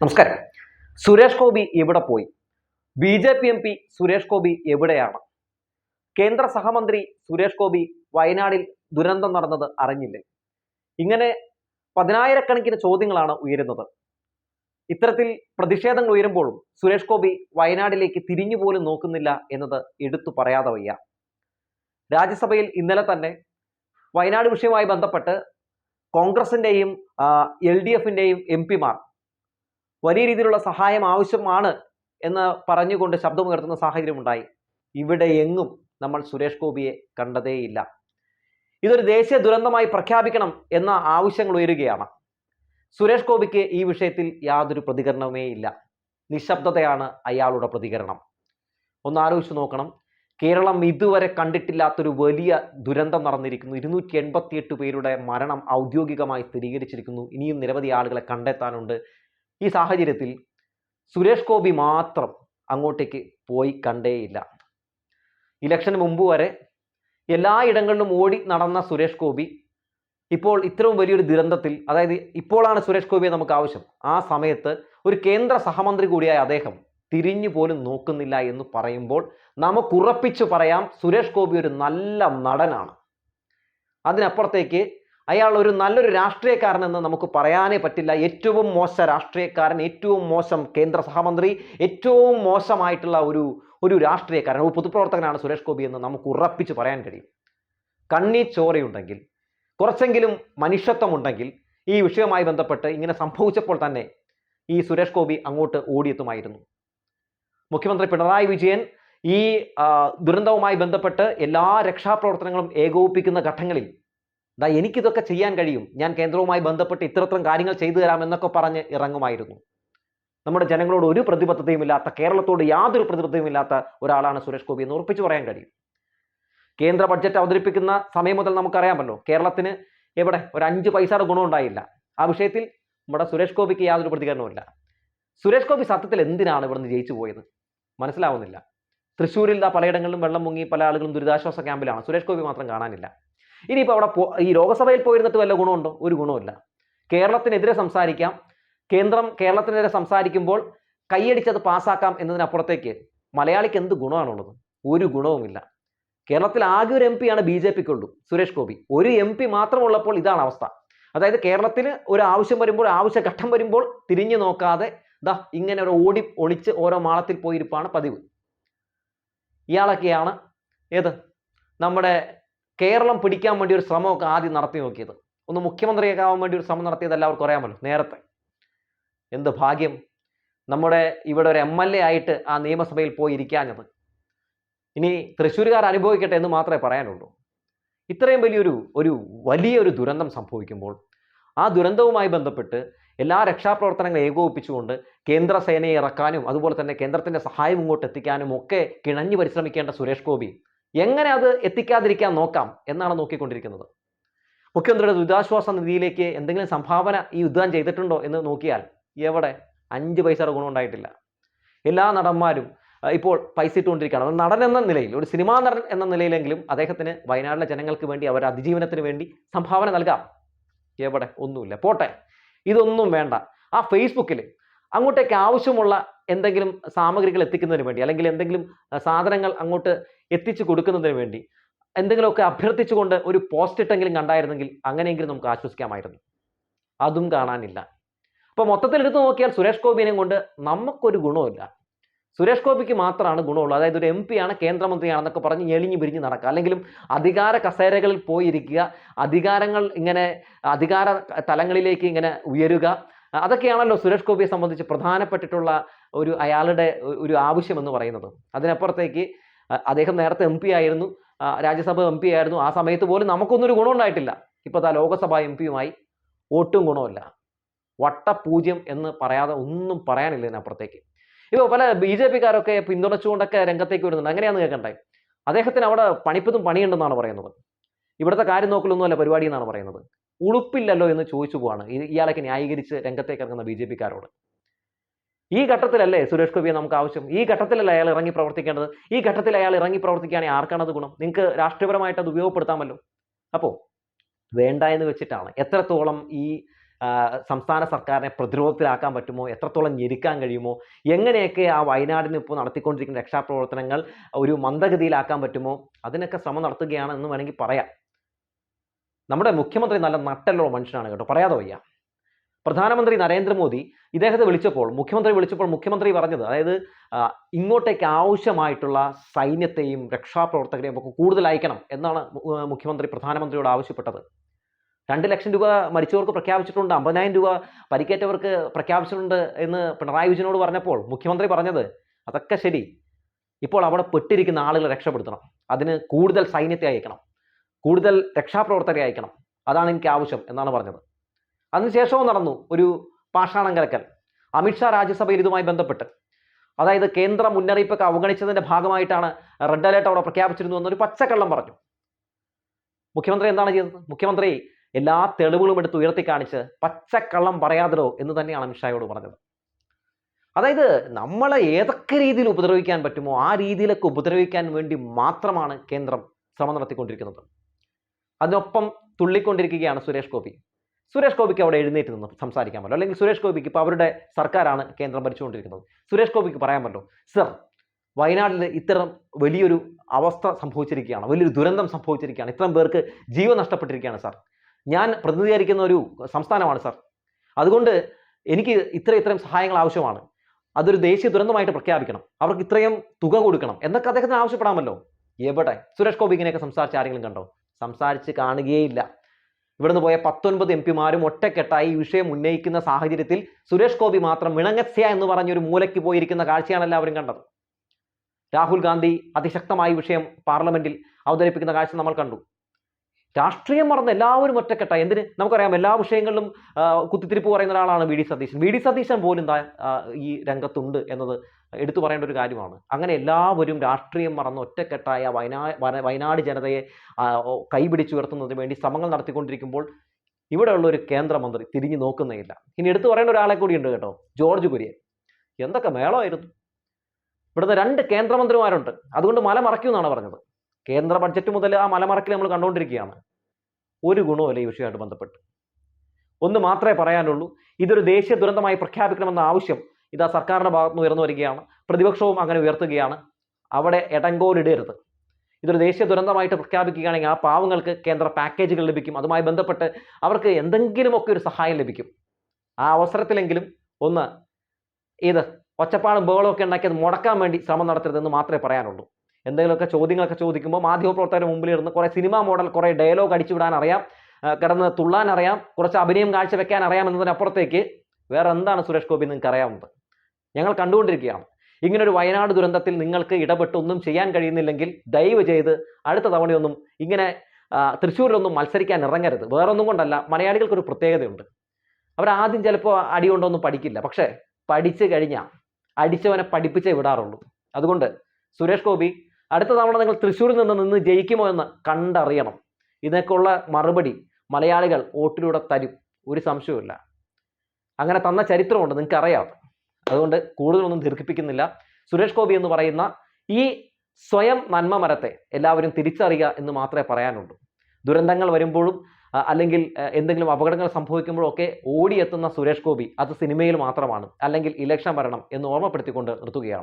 നമസ്കാരം. സുരേഷ് ഗോപി എവിടെ പോയി? B J P M P Suresh Gopi എവിടെയാണ്? കേന്ദ്ര സഹമന്ത്രി സുരേഷ് ഗോപി വയനാടിൽ ദുരന്തം നടന്നത് അറിഞ്ഞില്ലേ? ഇങ്ങനെ പതിനായിരക്കണക്കിന് ചോദ്യങ്ങളാണ് ഉയരുന്നത്. ഇത്തരത്തിൽ പ്രതിഷേധങ്ങൾ ഉയരുമ്പോഴും സുരേഷ് ഗോപി വയനാടിലേക്ക് തിരിഞ്ഞു പോലും നോക്കുന്നില്ല എന്നത് എടുത്തു പറയാതെ വയ്യ. രാജ്യസഭയിൽ ഇന്നലെ തന്നെ വയനാട് വിഷയവുമായി ബന്ധപ്പെട്ട് കോൺഗ്രസിന്റെയും എൽ ഡി എഫിന്റെയും എം പിമാർ വലിയ രീതിയിലുള്ള സഹായം ആവശ്യമാണ് എന്ന് പറഞ്ഞുകൊണ്ട് ശബ്ദമുയർത്തുന്ന സാഹചര്യം ഉണ്ടായി. ഇവിടെ എങ്ങും നമ്മൾ സുരേഷ് ഗോപിയെ കണ്ടതേയില്ല. ഇതൊരു ദേശീയ ദുരന്തമായി പ്രഖ്യാപിക്കണം എന്ന ആവശ്യങ്ങൾ ഉയരുകയാണ്. സുരേഷ് ഗോപിക്ക് ഈ വിഷയത്തിൽ യാതൊരു പ്രതികരണവുമേ ഇല്ല. നിശബ്ദതയാണ് അയാളുടെ പ്രതികരണം. ഒന്ന് ആലോചിച്ച് നോക്കണം. കേരളം ഇതുവരെ കണ്ടിട്ടില്ലാത്തൊരു വലിയ ദുരന്തം നടന്നിരിക്കുന്നു. ഇരുന്നൂറ്റി എൺപത്തിയെട്ട് പേരുടെ മരണം ഔദ്യോഗികമായി സ്ഥിരീകരിച്ചിരിക്കുന്നു. ഇനിയും നിരവധി ആളുകളെ കണ്ടെത്താനുണ്ട്. ഈ സാഹചര്യത്തിൽ സുരേഷ് ഗോപി മാത്രം അങ്ങോട്ടേക്ക് പോയി കണ്ടേയില്ല. ഇലക്ഷന് മുമ്പ് വരെ എല്ലായിടങ്ങളിലും ഓടി നടന്ന സുരേഷ് ഗോപി ഇപ്പോൾ ഇത്രയും വലിയൊരു ദുരന്തത്തിൽ അതായത് ഇപ്പോഴാണ് സുരേഷ് ഗോപിയെ നമുക്ക് ആവശ്യം. ആ സമയത്ത് ഒരു കേന്ദ്ര സഹമന്ത്രി കൂടിയായ അദ്ദേഹം തിരിഞ്ഞു പോലും നോക്കുന്നില്ല എന്ന് പറയുമ്പോൾ നമുക്ക് ഉറപ്പിച്ചു പറയാം സുരേഷ് ഗോപി ഒരു നല്ല നടനാണ്. അതിനപ്പുറത്തേക്ക് അയാൾ ഒരു നല്ലൊരു രാഷ്ട്രീയക്കാരൻ എന്ന് നമുക്ക് പറയാനേ പറ്റില്ല. ഏറ്റവും മോശ രാഷ്ട്രീയക്കാരൻ ഏറ്റവും മോശം കേന്ദ്ര സഹമന്ത്രി ഏറ്റവും മോശമായിട്ടുള്ള ഒരു ഒരു രാഷ്ട്രീയക്കാരൻ ഒരു പൊതുപ്രവർത്തകനാണ് സുരേഷ് ഗോപി എന്ന് നമുക്ക് ഉറപ്പിച്ച് പറയാൻ കഴിയും. കണ്ണി ചോരയുണ്ടെങ്കിൽ കുറച്ചെങ്കിലും മനുഷ്യത്വമുണ്ടെങ്കിൽ ഈ വിഷയവുമായി ബന്ധപ്പെട്ട് ഇങ്ങനെ സംഭവിച്ചപ്പോൾ തന്നെ ഈ സുരേഷ് ഗോപി അങ്ങോട്ട് ഓടിയെത്തുമായിരുന്നു. മുഖ്യമന്ത്രി പിണറായി വിജയൻ ഈ ദുരന്തവുമായി ബന്ധപ്പെട്ട് എല്ലാ രക്ഷാപ്രവർത്തനങ്ങളും ഏകോപിപ്പിക്കുന്ന ഘട്ടങ്ങളിൽ ദാ എനിക്കിതൊക്കെ ചെയ്യാൻ കഴിയും. ഞാൻ കേന്ദ്രവുമായി ബന്ധപ്പെട്ട് ഇത്രത്തരം കാര്യങ്ങൾ ചെയ്തു തരാമെന്നൊക്കെ പറഞ്ഞ് ഇറങ്ങുമായിരുന്നു. നമ്മുടെ ജനങ്ങളോട് ഒരു പ്രതിബദ്ധതയും ഇല്ലാത്ത കേരളത്തോട് യാതൊരു പ്രതിബദ്ധതയും ഇല്ലാത്ത ഒരാളാണ് സുരേഷ് ഗോപി എന്ന് ഉറപ്പിച്ചു പറയാൻ കഴിയും. കേന്ദ്ര ബഡ്ജറ്റ് അവതരിപ്പിക്കുന്ന സമയം മുതൽ നമുക്കറിയാമല്ലോ കേരളത്തിന് എവിടെ ഒരു അഞ്ച് പൈസയുടെ ഗുണം ഉണ്ടായില്ല. ആ വിഷയത്തിൽ നമ്മുടെ സുരേഷ് ഗോപിക്ക് യാതൊരു പ്രതികരണവുമില്ല. സുരേഷ് ഗോപി സത്യത്തിൽ എന്തിനാണ് ഇവിടുന്ന് ജയിച്ചു പോയത്? മനസ്സിലാവുന്നില്ല. തൃശ്ശൂരിൽ ആ പലയിടങ്ങളിലും വെള്ളം മുങ്ങി പല ആളുകളും ദുരിതാശ്വാസ ക്യാമ്പിലാണ്. സുരേഷ് ഗോപി മാത്രം കാണാനില്ല. ഇനിയിപ്പോൾ അവിടെ ഈ ലോകസഭയിൽ പോയിരുന്നിട്ട് വല്ല ഗുണമുണ്ടോ? ഒരു ഗുണമില്ല കേരളത്തിനെതിരെ സംസാരിക്കാം. കേന്ദ്രം കേരളത്തിനെതിരെ സംസാരിക്കുമ്പോൾ കൈയടിച്ചത് പാസ്സാക്കാം എന്നതിനപ്പുറത്തേക്ക് മലയാളിക്ക് എന്ത് ഗുണമാണുള്ളത്? ഒരു ഗുണവുമില്ല. കേരളത്തിൽ ആകെ ഒരു എം പിയാണ് ബി ജെ പിക്കുള്ളൂ സുരേഷ് ഗോപി. ഒരു എം പി മാത്രമുള്ളപ്പോൾ ഇതാണ് അവസ്ഥ. അതായത് കേരളത്തിന് ഒരു ആവശ്യം വരുമ്പോൾ ആവശ്യ ഘട്ടം വരുമ്പോൾ തിരിഞ്ഞു നോക്കാതെ ദാ ഇങ്ങനെ ഒരു ഓടി ഒളിച്ച് ഓരോ മാളത്തിൽ പോയിരിപ്പാണ് പതിവ്. ഇയാളൊക്കെയാണ് ഏത്? നമ്മുടെ കേരളം പിടിക്കാൻ വേണ്ടി ഒരു ശ്രമമൊക്കെ ആദ്യം നടത്തി നോക്കിയത്. ഒന്ന് മുഖ്യമന്ത്രിയൊക്കെ ആവാൻ വേണ്ടി ഒരു ശ്രമം നടത്തിയത് എല്ലാവർക്കും അറിയാമല്ലോ നേരത്തെ. എന്ത് ഭാഗ്യം നമ്മുടെ ഇവിടെ ഒരു എം എൽ എ ആയിട്ട് ആ നിയമസഭയിൽ പോയി ഇരിക്കാഞ്ഞത്. ഇനി തൃശ്ശൂരുകാർ അനുഭവിക്കട്ടെ എന്ന് മാത്രമേ പറയാനുള്ളൂ. ഇത്രയും വലിയൊരു ഒരു വലിയൊരു ദുരന്തം സംഭവിക്കുമ്പോൾ ആ ദുരന്തവുമായി ബന്ധപ്പെട്ട് എല്ലാ രക്ഷാപ്രവർത്തനങ്ങളും ഏകോപിപ്പിച്ചുകൊണ്ട് കേന്ദ്ര സേനയെ ഇറക്കാനും അതുപോലെ തന്നെ കേന്ദ്രത്തിന്റെ സഹായം ഇങ്ങോട്ട് എത്തിക്കാനും ഒക്കെ കിണഞ്ഞു പരിശ്രമിക്കേണ്ട സുരേഷ് ഗോപി എങ്ങനെ അത് എത്തിക്കാതിരിക്കാൻ നോക്കാം എന്നാണ് നോക്കിക്കൊണ്ടിരിക്കുന്നത്. മുഖ്യമന്ത്രിയുടെ ദുരിതാശ്വാസ നിധിയിലേക്ക് എന്തെങ്കിലും സംഭാവന ഈ യുദ്ധം ചെയ്തിട്ടുണ്ടോ എന്ന് നോക്കിയാൽ എവിടെ അഞ്ച് പൈസയുടെ ഗുണം ഉണ്ടായിട്ടില്ല. എല്ലാ നടന്മാരും ഇപ്പോൾ പൈസ ഇട്ടുകൊണ്ടിരിക്കുകയാണ്. നടൻ എന്ന നിലയിൽ ഒരു സിനിമാ നടൻ എന്ന നിലയിലെങ്കിലും അദ്ദേഹത്തിന് വയനാട്ടിലെ ജനങ്ങൾക്ക് വേണ്ടി അവരുടെ അതിജീവനത്തിന് വേണ്ടി സംഭാവന നൽകാം. എവിടെ? ഒന്നുമില്ല. പോട്ടെ. ഇതൊന്നും വേണ്ട. ആ ഫേസ്ബുക്കിൽ അങ്ങോട്ടേക്ക് ആവശ്യമുള്ള എന്തെങ്കിലും സാമഗ്രികൾ എത്തിക്കുന്നതിന് വേണ്ടി അല്ലെങ്കിൽ എന്തെങ്കിലും സാധനങ്ങൾ അങ്ങോട്ട് എത്തിച്ചു കൊടുക്കുന്നതിന് വേണ്ടി എന്തെങ്കിലുമൊക്കെ അഭ്യർത്ഥിച്ചുകൊണ്ട് ഒരു പോസ്റ്റ് ഇട്ടെങ്കിലും കണ്ടായിരുന്നെങ്കിൽ അങ്ങനെയെങ്കിലും നമുക്ക് ആശ്വസിക്കാമായിരുന്നു. അതും കാണാനില്ല. അപ്പോൾ മൊത്തത്തിൽ എടുത്തു നോക്കിയാൽ സുരേഷ് ഗോപിനെ കൊണ്ട് നമുക്കൊരു ഗുണമില്ല സുരേഷ് ഗോപിക്ക് മാത്രമാണ് ഗുണമുള്ളൂ. അതായത് ഒരു എം പി ആണ് കേന്ദ്രമന്ത്രിയാണെന്നൊക്കെ പറഞ്ഞ് ഞെളിഞ്ഞു പിരിഞ്ഞ് നടക്കുക. അല്ലെങ്കിലും അധികാര കസേരകളിൽ പോയിരിക്കുക അധികാരങ്ങൾ ഇങ്ങനെ അധികാര തലങ്ങളിലേക്ക് ഇങ്ങനെ ഉയരുക അതൊക്കെയാണല്ലോ സുരേഷ് ഗോപിയെ സംബന്ധിച്ച് പ്രധാനപ്പെട്ടിട്ടുള്ള ഒരു അയാളുടെ ഒരു ആവശ്യം എന്ന് പറയുന്നത്. അതിനപ്പുറത്തേക്ക് അദ്ദേഹം നേരത്തെ എം പി ആയിരുന്നു രാജ്യസഭ എം പി ആയിരുന്നു. ആ സമയത്ത് പോലും നമുക്കൊന്നും ഒരു ഗുണം ഉണ്ടായിട്ടില്ല. ഇപ്പോൾ താ ലോകസഭ എം പിയുമായി ഒട്ടും ഗുണമില്ല. വട്ടപൂജ്യം എന്ന് പറയാതെ ഒന്നും പറയാനില്ല ഇതിനപ്പുറത്തേക്ക്. ഇപ്പോൾ പല ബി ജെ പിക്കാരൊക്കെ പിന്തുണച്ചുകൊണ്ടൊക്കെ രംഗത്തേക്ക് വരുന്നുണ്ട്. അങ്ങനെയാണ് കേൾക്കണ്ടേ? അദ്ദേഹത്തിന് അവിടെ പണിപ്പതും പണിയുണ്ടെന്നാണ് പറയുന്നത്. ഇവിടുത്തെ കാര്യം നോക്കലൊന്നുമല്ല പരിപാടി എന്നാണ് പറയുന്നത്. ഉളുപ്പില്ലല്ലോ എന്ന് ചോദിച്ചു പോവാണ്. ഇയാളൊക്കെ ന്യായീകരിച്ച് രംഗത്തേക്ക് ഇറങ്ങുന്ന ബി ജെ പിക്കാരോട്. ഈ ഘട്ടത്തിലല്ലേ സുരേഷ് ഗോപിയെ നമുക്ക് ആവശ്യം? ഈ ഘട്ടത്തിലല്ലേ അയാൾ ഇറങ്ങി പ്രവർത്തിക്കേണ്ടത്? ഈ ഘട്ടത്തിൽ അയാൾ ഇറങ്ങി പ്രവർത്തിക്കുകയാണെങ്കിൽ ആർക്കാണത് ഗുണം? നിങ്ങൾക്ക് രാഷ്ട്രീയപരമായിട്ട് അത് ഉപയോഗപ്പെടുത്താമല്ലോ. അപ്പോൾ വേണ്ട എന്ന് വെച്ചിട്ടാണ് എത്രത്തോളം ഈ സംസ്ഥാന സർക്കാരിനെ പ്രതിരോധത്തിലാക്കാൻ പറ്റുമോ? എത്രത്തോളം ഞെരുക്കാൻ കഴിയുമോ? എങ്ങനെയൊക്കെ ആ വയനാടിന് ഇപ്പോൾ നടത്തിക്കൊണ്ടിരിക്കുന്ന രക്ഷാപ്രവർത്തനങ്ങൾ ഒരു മന്ദഗതിയിലാക്കാൻ പറ്റുമോ? അതിനൊക്കെ ശ്രമം നടത്തുകയാണ് എന്ന് വേണമെങ്കിൽ പറയാം. നമ്മുടെ മുഖ്യമന്ത്രി നല്ല നട്ടല്ലോ മനുഷ്യനാണ് കേട്ടോ. പറയാതെ വയ്യ. പ്രധാനമന്ത്രി നരേന്ദ്രമോദി ഇദ്ദേഹത്തെ വിളിച്ചപ്പോൾ മുഖ്യമന്ത്രി വിളിച്ചപ്പോൾ മുഖ്യമന്ത്രി പറഞ്ഞത് അതായത് ഇങ്ങോട്ടേക്ക് ആവശ്യമായിട്ടുള്ള സൈന്യത്തെയും രക്ഷാപ്രവർത്തകരെയും ഒക്കെ കൂടുതൽ അയക്കണം എന്നാണ് മുഖ്യമന്ത്രി പ്രധാനമന്ത്രിയോട് ആവശ്യപ്പെട്ടത്. രണ്ട് ലക്ഷം രൂപ മരിച്ചവർക്ക് പ്രഖ്യാപിച്ചിട്ടുണ്ട് അമ്പതിനായിരം രൂപ പരിക്കേറ്റവർക്ക് പ്രഖ്യാപിച്ചിട്ടുണ്ട് എന്ന് പിണറായി വിജയനോട് പറഞ്ഞപ്പോൾ മുഖ്യമന്ത്രി പറഞ്ഞത് അതൊക്കെ ശരി. ഇപ്പോൾ അവിടെ പെട്ടിരിക്കുന്ന ആളുകളെ രക്ഷപ്പെടുത്തണം. അതിന് കൂടുതൽ സൈന്യത്തെ അയക്കണം. കൂടുതൽ രക്ഷാപ്രവർത്തകരെ അയക്കണം. അതാണ് എനിക്ക് ആവശ്യം എന്നാണ് പറഞ്ഞത്. അതിനുശേഷവും നടന്നു ഒരു പാഷാണം കലക്കൽ അമിത്ഷാ രാജ്യസഭയിൽ ഇതുമായി ബന്ധപ്പെട്ട്. അതായത് കേന്ദ്ര മുന്നറിയിപ്പൊക്കെ അവഗണിച്ചതിന്റെ ഭാഗമായിട്ടാണ് റെഡ് അലേർട്ട് അവിടെ പ്രഖ്യാപിച്ചിരുന്നു എന്നൊരു പച്ചക്കള്ളം പറഞ്ഞു. മുഖ്യമന്ത്രി എന്താണ് ചെയ്തത്? മുഖ്യമന്ത്രി എല്ലാ തെളിവുകളും എടുത്ത് ഉയർത്തി കാണിച്ച് പച്ചക്കള്ളം പറയാതിരോ എന്ന് തന്നെയാണ് അമിത്ഷായോട് പറഞ്ഞത്. അതായത് നമ്മളെ ഏതൊക്കെ രീതിയിൽ ഉപദ്രവിക്കാൻ പറ്റുമോ ആ രീതിയിലൊക്കെ ഉപദ്രവിക്കാൻ വേണ്ടി മാത്രമാണ് കേന്ദ്രം ശ്രമം നടത്തിക്കൊണ്ടിരിക്കുന്നത്. അതിനൊപ്പം തുള്ളിക്കൊണ്ടിരിക്കുകയാണ് സുരേഷ് ഗോപി. സുരേഷ് ഗോപിക്ക് അവിടെ എഴുന്നേറ്റ് നിന്ന് സംസാരിക്കാൻ അല്ലെങ്കിൽ സുരേഷ് ഗോപിക്ക് ഇപ്പോൾ അവരുടെ സർക്കാരാണ് കേന്ദ്രം ഭരിച്ചുകൊണ്ടിരിക്കുന്നത്. സുരേഷ് ഗോപിക്ക് പറയാൻ പറ്റുമോ സർ വയനാട്ടിൽ ഇത്തരം വലിയൊരു അവസ്ഥ സംഭവിച്ചിരിക്കുകയാണ്. വലിയൊരു ദുരന്തം സംഭവിച്ചിരിക്കുകയാണ്. ഇത്രയും പേർക്ക് ജീവൻ നഷ്ടപ്പെട്ടിരിക്കുകയാണ് സാർ. ഞാൻ പ്രതിനിധീകരിക്കുന്ന ഒരു സംസ്ഥാനമാണ് സാർ. അതുകൊണ്ട് എനിക്ക് ഇത്ര ഇത്രയും സഹായങ്ങൾ ആവശ്യമാണ്. അതൊരു ദേശീയ ദുരന്തമായിട്ട് പ്രഖ്യാപിക്കണം. അവർക്ക് ഇത്രയും തുക കൊടുക്കണം. എന്നൊക്കെ അദ്ദേഹത്തിന് ആവശ്യപ്പെടാമല്ലോ. എവിടെ? സുരേഷ് ഗോപി ഇങ്ങനെയൊക്കെ സംസാരിച്ച് ആരെങ്കിലും കണ്ടോ? സംസാരിച്ച് കാണുകയേയില്ല. ഇവിടുന്ന് പോയ പത്തൊൻപത് എം പിമാരും ഒറ്റക്കെട്ടായി ഈ വിഷയം ഉന്നയിക്കുന്ന സാഹചര്യത്തിൽ സുരേഷ് ഗോപി മാത്രം മിണങ്ങസ്യ എന്ന് പറഞ്ഞൊരു മൂലയ്ക്ക് പോയിരിക്കുന്ന കാഴ്ചയാണ് എല്ലാവരും കണ്ടത്. രാഹുൽ ഗാന്ധി അതിശക്തമായി വിഷയം പാർലമെന്റിൽ അവതരിപ്പിക്കുന്ന കാഴ്ച നമ്മൾ കണ്ടു. രാഷ്ട്രീയം മറന്ന് എല്ലാവരും ഒറ്റക്കെട്ടായി. എന്തിന്? നമുക്കറിയാം എല്ലാ വിഷയങ്ങളിലും കുത്തിത്തിരിപ്പ് പറയുന്ന ഒരാളാണ് V D Satheesan. V D Satheesan പോലും ഈ രംഗത്തുണ്ട് എന്നത് എടുത്തു പറയേണ്ട ഒരു കാര്യമാണ്. അങ്ങനെ എല്ലാവരും രാഷ്ട്രീയം മറന്ന് ഒറ്റക്കെട്ടായ വയനാ വയനാട് ജനതയെ കൈപിടിച്ചുയർത്തുന്നതിന് വേണ്ടി ശ്രമങ്ങൾ നടത്തിക്കൊണ്ടിരിക്കുമ്പോൾ ഇവിടെയുള്ള ഒരു കേന്ദ്രമന്ത്രി തിരിഞ്ഞു നോക്കുന്നേയില്ല. ഇനി എടുത്തു പറയേണ്ട ഒരാളെ കൂടി ഉണ്ട് കേട്ടോ ജോർജ് കുര്യൻ. എന്തൊക്കെ മേളമായിരുന്നു? ഇവിടുന്ന് രണ്ട് കേന്ദ്രമന്ത്രിമാരുണ്ട്. അതുകൊണ്ട് മല മറയ്ക്കുമെന്നാണ് പറഞ്ഞത്. കേന്ദ്ര ബഡ്ജറ്റ് മുതൽ ആ മലമറക്കിൽ നമ്മൾ കണ്ടുകൊണ്ടിരിക്കുകയാണ്. ഒരു ഗുണവുമില്ല ഈ വിഷയമായിട്ട് ബന്ധപ്പെട്ട്. ഒന്ന് മാത്രമേ പറയാനുള്ളൂ ഇതൊരു ദേശീയ ദുരന്തമായി പ്രഖ്യാപിക്കണമെന്ന ആവശ്യം ഇതാ സർക്കാരിന്റെ ഭാഗത്ത് നിന്ന് ഉയർന്നു വരികയാണ്. പ്രതിപക്ഷവും അങ്ങനെ ഉയർത്തുകയാണ്. അവിടെ എടങ്കോലിടരുത് ഇതൊരു ദേശീയ ദുരന്തമായിട്ട് പ്രഖ്യാപിക്കുകയാണെങ്കിൽ ആ പാവങ്ങൾക്ക് കേന്ദ്ര പാക്കേജുകൾ ലഭിക്കും. അതുമായി ബന്ധപ്പെട്ട് അവർക്ക് എന്തെങ്കിലുമൊക്കെ ഒരു സഹായം ലഭിക്കും. ആ അവസരത്തിലെങ്കിലും ഒന്ന് ഇത് ഒച്ചപ്പാടും ബഹളവും ഒക്കെ ഉണ്ടാക്കിയത് മുടക്കാൻ വേണ്ടി ശ്രമം നടത്തരുതെന്ന് മാത്രമേ പറയാനുള്ളൂ. എന്തെങ്കിലുമൊക്കെ ചോദ്യങ്ങളൊക്കെ ചോദിക്കുമ്പോൾ മാധ്യമപ്രവർത്തകരുടെ മുമ്പിൽ ഇരുന്ന് കുറേ സിനിമാ മോഡൽ കുറേ ഡയലോഗ് അടിച്ചുവിടാൻ അറിയാം. കിടന്ന് തുള്ളാൻ അറിയാം. കുറച്ച് അഭിനയം കാഴ്ചവെക്കാൻ അറിയാം എന്നതിനപ്പുറത്തേക്ക് വേറെ എന്താണ് സുരേഷ് ഗോപി നിങ്ങൾക്ക് അറിയാവുന്നത്? ഞങ്ങൾ കണ്ടുകൊണ്ടിരിക്കുകയാണ്. ഇങ്ങനൊരു വയനാട് ദുരന്തത്തിൽ നിങ്ങൾക്ക് ഇടപെട്ട് ഒന്നും ചെയ്യാൻ കഴിയുന്നില്ലെങ്കിൽ ദയവ് ചെയ്ത് അടുത്ത തവണയൊന്നും ഇങ്ങനെ തൃശ്ശൂരിലൊന്നും മത്സരിക്കാൻ ഇറങ്ങരുത്. വേറൊന്നും കൊണ്ടല്ല മലയാളികൾക്കൊരു പ്രത്യേകതയുണ്ട്. അവരാദ്യം ചിലപ്പോൾ അടി കൊണ്ടൊന്നും പഠിക്കില്ല. പക്ഷേ പഠിച്ചു കഴിഞ്ഞാൽ അടിച്ചവനെ പഠിപ്പിച്ചേ വിടാറുള്ളൂ. അതുകൊണ്ട് സുരേഷ് ഗോപി അടുത്ത തവണ നിങ്ങൾ തൃശ്ശൂരിൽ നിന്ന് നിന്ന് ജയിക്കുമോ എന്ന് കണ്ടറിയണം. ഇതിനൊക്കെയുള്ള മറുപടി മലയാളികൾ വോട്ടിലൂടെ തരും. ഒരു സംശയവുമില്ല. അങ്ങനെ തന്ന ചരിത്രമുണ്ട് നിങ്ങൾക്ക് അറിയാം അതുകൊണ്ട് കൂടുതലൊന്നും ദീർഘിപ്പിക്കുന്നില്ല. സുരേഷ് ഗോപി എന്ന് പറയുന്ന ഈ സ്വയം നന്മ മരത്തെ എല്ലാവരും തിരിച്ചറിയുക എന്ന് മാത്രമേ പറയാനുള്ളൂ. ദുരന്തങ്ങൾ വരുമ്പോഴും അല്ലെങ്കിൽ എന്തെങ്കിലും അപകടങ്ങൾ സംഭവിക്കുമ്പോഴും ഒക്കെ ഓടിയെത്തുന്ന സുരേഷ് ഗോപി അത് സിനിമയിൽ മാത്രമാണ്. അല്ലെങ്കിൽ ഇലക്ഷൻ വരണം എന്ന് ഓർമ്മപ്പെടുത്തിക്കൊണ്ട് നിർത്തുകയാണ്.